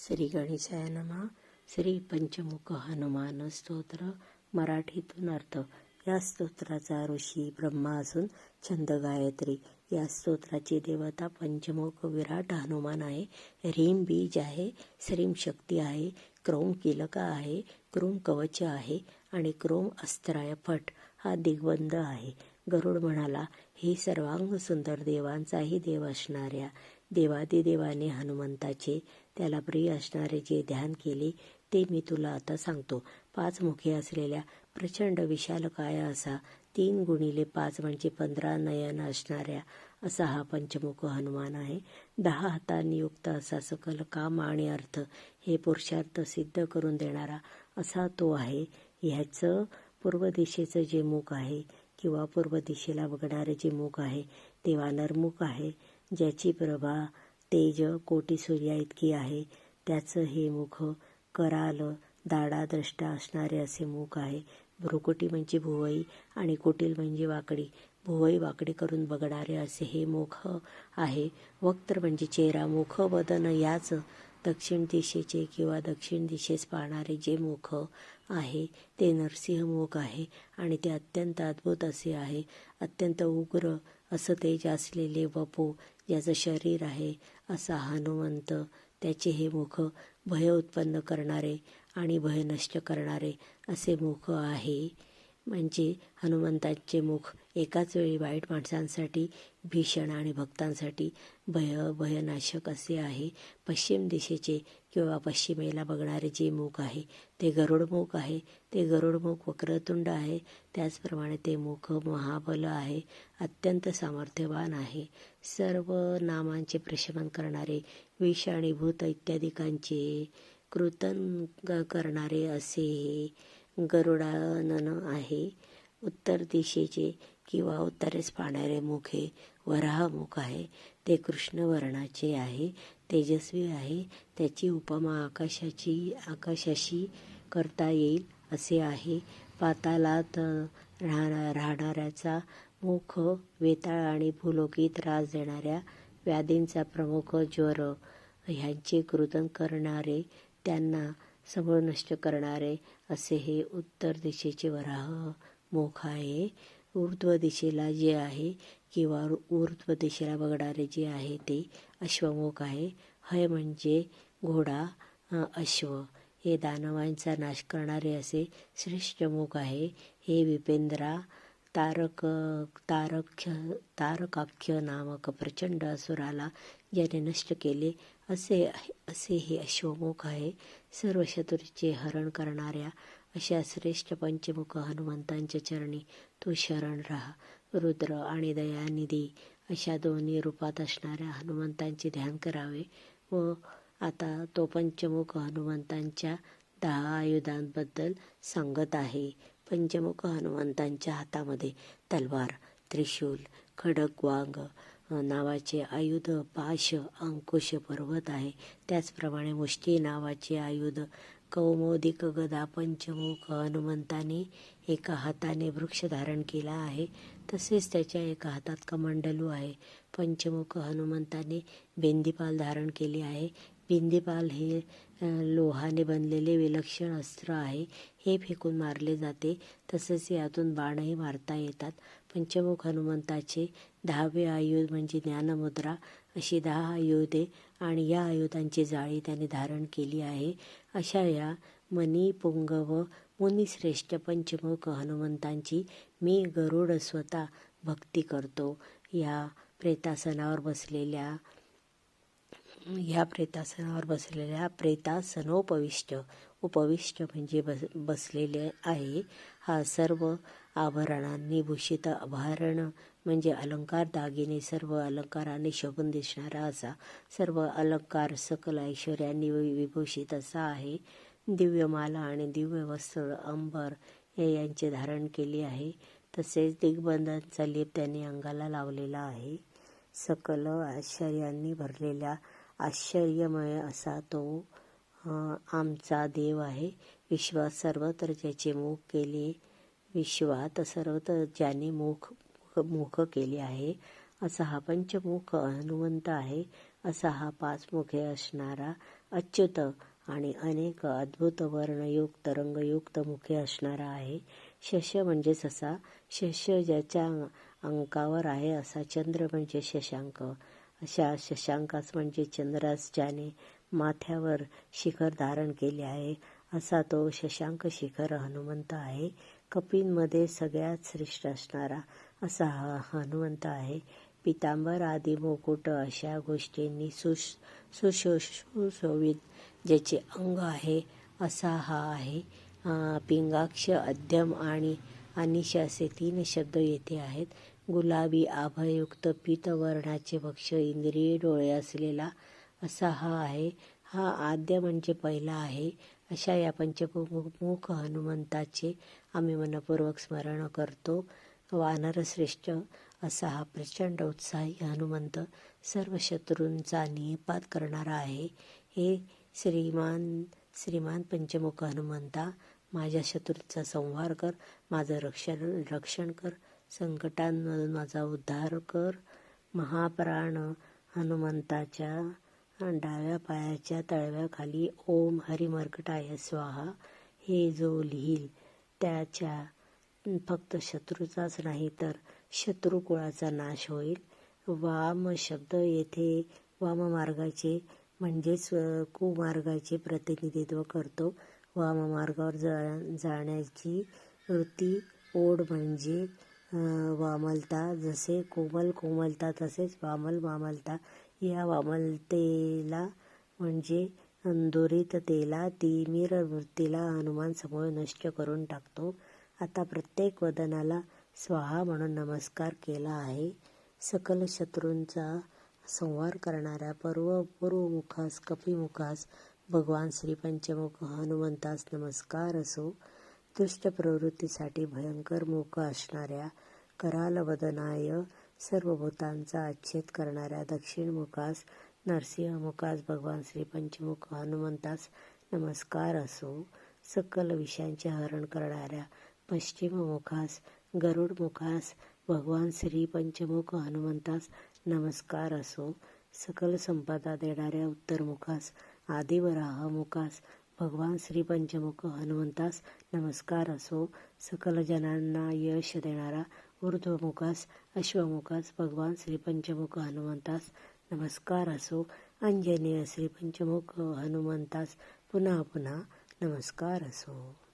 श्री गणेशाय नमा. श्री पंचमुख हनुमान स्तोत्र. मराठीतून अर्थ या स्तोत्राचा ऋषी ब्रह्मा असून छंद गायत्री. या स्तोत्राची देवता पंचमुख विराट हनुमान आहे. ह्रीम बीज आहे श्रीम शक्ती आहे क्रोम किलका आहे क्रोम कवच आहे आणि क्रोम अस्त्राय फट हा दिग्बंध आहे. गरुड म्हणाला हे सर्वांग सुंदर देवांचाही देव असणाऱ्या देवादिदेवाने हनुमंताचे त्याला प्रिय असणारे जे ध्यान केले ते मी तुला आता सांगतो. पाच मुखे असलेल्या प्रचंड विशालकाय असा तीन गुणिले पाच म्हणजे पंधरा नयन असणाऱ्या असा हा पंचमुख हनुमान आहे. दहा हातांनी युक्त असा सकल काम आणि अर्थ हे पुरुषार्थ सिद्ध करून देणारा असा तो आहे. ह्याचं पूर्व दिशेचं जे मुख आहे किंवा पूर्व दिशेला बघणारे जे मुख आहे ते वानरमुख आहे. ज्याची प्रभा तेज कोटी सूर्या इतकी आहे त्याचं हे मुख कराल दाडा द्रष्टा असणारे असे मुख आहे. भ्रुकुटी म्हणजे भुवई आणि कुटील म्हणजे वाकडी. भुवई वाकडी करून बघणारे असे हे मुख आहे. वक्त्र म्हणजे चेहरा. मुख वदन याच दक्षिण दिशेचे किंवा दक्षिण दिशेस पाहणारे जे मुख आहे ते नरसिंह मुख आहे आणि ते अत्यंत अद्भुत असे आहे. अत्यंत उग्र असं तेज असलेले वपू ज्याचं शरीर आहे असा हनुमंत त्याचे हे मुख भय उत्पन्न करणारे आणि भय नष्ट करणारे असे मुख आहे. म्हणजे हनुमंतांचे मुख एकाच वेळी वाईट माणसांसाठी भीषण आणि भक्तांसाठी भय भयनाशक असे आहे. पश्चिम दिशेचे किंवा पश्चिमेला बघणारे जे मुख आहे ते गरुडमुख आहे. ते गरुडमुख वक्रतुंड आहे. त्याचप्रमाणे ते मुख महाबल आहे. अत्यंत सामर्थ्यवान आहे. सर्व नामांचे प्रशमन करणारे विष आणि भूत इत्यादिकांचे कृतन करणारे असे हे गरुडानन आहे. उत्तर दिशेचे किंवा उत्तरेस पाहणारे मुख हे वराहमुख आहे. ते कृष्णवर्णाचे आहे. तेजस्वी आहे. त्याची उपमा आकाशाची आकाशाशी करता येईल असे आहे. पातालात राहणा राहणाऱ्याचा मुख वेताळ आणि भूलोकी त्रास देणाऱ्या व्याधींचा प्रमुख ज्वर ह्यांचे कृतन करणारे त्यांना सगळं नष्ट करणारे असे हे उत्तर दिशेचे वराह मोख आहे. ऊर्ध्व दिशेला जे आहे किंवा ऊर्ध्व दिशेला बघणारे जे आहे ते अश्वमुख आहे. हय म्हणजे घोडा अश्व. हे दानवांचा नाश करणारे असे श्रेष्ठ मुख आहे. हे विपेंद्रा तारक तारख्य तारकाख्य नामक प्रचंड असुराला ज्याने नष्ट केले. असे असे हे अश्वमुख आहे. सर्व शत्रूचे हरण करणाऱ्या अशा श्रेष्ठ पंचमुख हनुमंतांच्या चरणी तू शरण राहा. रुद्र आणि दयानिधी अशा दोन्ही रूपात असणाऱ्या हनुमंतांचे ध्यान करावे व आता तो पंचमुख हनुमंतांच्या दहा आयुधांबद्दल सांगत आहे. पंचमुख हनुमंतांच्या हातामध्ये तलवार त्रिशूल खडक वांग नावाचे आयुध पाश अंकुश पर्वत आहे. त्याचप्रमाणे मुष्टी नावाचे आयुध कौमोदिक गदा पंचमुख हनुमंताने एका हाताने वृक्ष धारण केला आहे. तसेच त्याच्या एका हातात कमंडलू आहे. पंचमुख हनुमंताने बेंदीपाल धारण केले आहे. बिंदीपाल हे लोहाने बनलेले विलक्षण अस्त्र आहे. हे फेकून मारले जाते. तसेच यातून बाणही मारता येतात. पंचमुख हनुमंताचे दहावे आयुध म्हणजे ज्ञानमुद्रा. अशी दहा आयुधे आणि या आयुधांची जाळी त्याने धारण केली आहे. अशा या मनी पुंगव मुनिश्रेष्ठ पंचमुख हनुमंतांची मी गरुड स्वतः भक्ती करतो. या प्रेतासनावर बसलेल्या ह्या प्रेतासनावर बसलेल्या प्रेतासनोपविष्ट. उपविष्ट म्हणजे बस बसलेले आहे. हा सर्व आभरणांनी भूषित आभरण म्हणजे अलंकार दागिने सर्व अलंकाराने शोभून दिसणारा असा सर्व अलंकार सकल ऐश्वर्यांनी विभूषित असा आहे. दिव्यमाला आणि दिव्य वस्त्र अंबर हे यांचे धारण केले आहे. तसेच दिग्बंधांचा लेप त्यांनी अंगाला लावलेला आहे. सकल आश्चर्यांनी भरलेल्या आश्चर्यमय असा तो आमचा देव आहे. विश्वात सर्वत्र ज्याचे मुख केले विश्वात सर्वत्र ज्याने मुख मुख केले आहे. असा हा पंचमुख हनुमंत आहे. असा हा पाच मुखे असणारा अच्युत आणि अनेक अद्भुत वर्णयुक्त रंगयुक्त मुखे असणारा आहे. शश म्हणजे ससा. शश ज्याच्या अंकावर आहे असा चंद्र म्हणजे शशांक. अशा शशांकास म्हणजे चंद्रास ज्याने माथ्यावर शिखर धारण केले आहे असा तो शशांक शिखर हनुमंत आहे. कपींमध्ये सगळ्यात श्रेष्ठ असणारा असा हा हनुमंत आहे. पितांबर आदी मुकुट अशा गोष्टींनी सुश सुशोभित ज्याचे अंग आहे असा हा आहे. पिंगाक्ष अध्यम आणि अनिश असे तीन शब्द येथे आहेत. गुलाबी आभयुक्त पीतवर्णाचे भक्ष इंद्रिय डोळे असलेला असा हा आहे. हा आद्य म्हणजे पहिला आहे. अशा या पंचमुख हनुमंताचे आम्ही मनपूर्वक स्मरण करतो. वानरश्रेष्ठ असा हा प्रचंड उत्साही हनुमंत सर्व शत्रूंचा निपात करणारा आहे. हे श्रीमान श्रीमान पंचमुख हनुमंता माझ्या शत्रूंचा संहार कर माझं रक्षण रक्षण कर संकटांमधून माझा उद्धार कर. महाप्राण हनुमंताच्या डाव्या पायाच्या तळव्याखाली ओम हरिमर्कटाय स्वाहा. हे जो लिहील त्याच्या फक्त शत्रूचाच नाही तर शत्रुकुळाचा नाश होईल. वाम शब्द येथे वाम मार्गाचे म्हणजेच कुमार्गाचे प्रतिनिधित्व करतो. वाम मार्गावर जा जाण्याची वृत्ती ओढ म्हणजे वामलता जसे कोमल कोमलता तसेच वामल वामलता. या वामलतेला म्हणजे दुरिततेला तिमिर वृत्तीला हनुमान समूळ नष्ट करून टाकतो. आता प्रत्येक वदनाला स्वाहा म्हणून नमस्कार केला आहे. सकल शत्रूंचा संहार करणाऱ्या पर्व पूर्वमुखास कपिमुखास भगवान श्री पंचमुख हनुमंतास नमस्कार असो. दुष्ट प्रवृत्तीसाठी भयंकर मुख असणाऱ्या करालवदनाय सर्व भूतांचा अच्छेद करणाऱ्या दक्षिण मुखास नरसिंहमुखास भगवान श्री पंचमुख हनुमंतास नमस्कार असो. सकल विषयांचे हरण करणाऱ्या पश्चिम मुखास गरुड मुखास भगवान श्री पंचमुख हनुमंतास नमस्कार असो. सकल संपदा देणाऱ्या उत्तर मुखास आदिवराह मुखास भगवान श्री पंचमुख हनुमंतास नमस्कार असो. सकल जनांना यश देणारा ऊर्ध्वमुखास अश्वमुखास भगवान श्री पंचमुख हनुमंतास नमस्कार असो. अंजनेय श्री पंचमुख हनुमंतास पुन्हा पुन्हा नमस्कार असो.